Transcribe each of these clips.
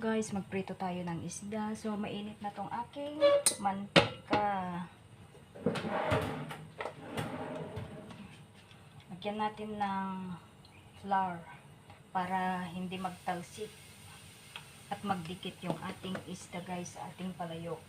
guys, magprito tayo ng isda. So mainit na tong aking mantika. Lagyan natin ng flour para hindi magtalsik at magdikit yung ating isda guys ating palayok.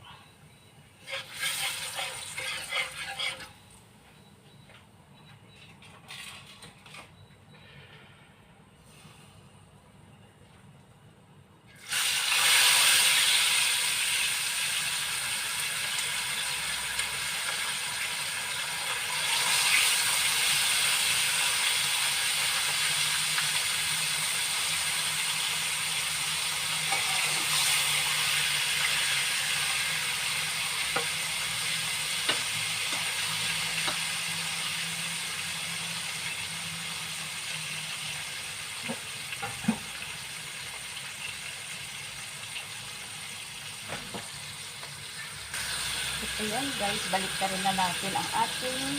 Ayan guys, balik na rin na natin ang ating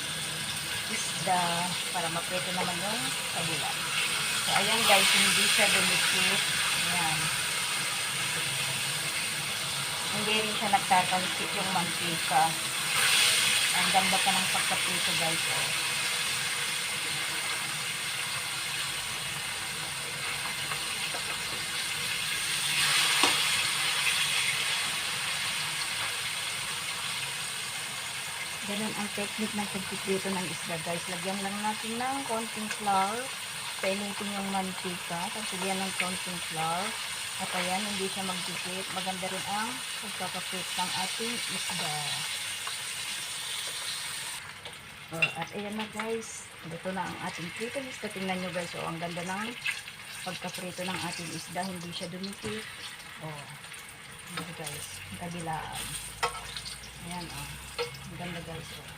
isda para maprito naman yung kabila. So ayan guys, hindi siya dumikit. Ayan. Hindi rin siya nagtatalsik yung mantika. Ang ganda pa ng pagkaprito guys. Oh. Ganun ang technique ng pagpiprito ng isda guys. Lagyan lang natin ng konting flour. Painitin yung mantika. Tapos lagyan ng konting flour. At ayan, hindi siya magdikit. Maganda rin ang pagkakaprito ng ating isda. Oh, at ayan na guys. Ito na ang ating prito isda. Tingnan nyo guys. Oh, ang ganda ng pagkaprito ng ating isda. Hindi siya dumikit. Oh, ito guys. Ang kabilaan. Ayan, oh. Ang ganda guys, oh.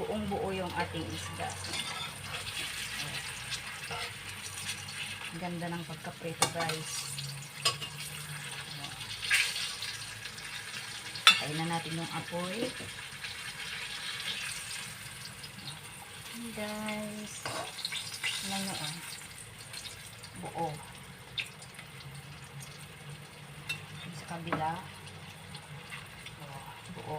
Buong buo yung ating isda. Ang ganda ng pagkaprito guys. Patayin na natin yung apoy. Guys. Tingnan nyo, oh. Buo. Yung Sa kabila. Oh, buo.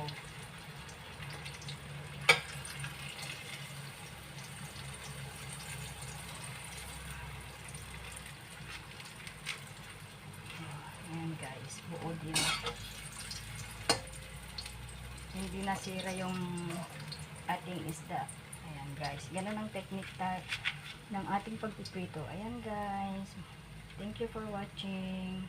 Ayan guys, buo din. Hindi nasira yung ating isda. Ayan guys, ganun ang technique ta ng ating pagpiprito. Ayan guys, thank you for watching.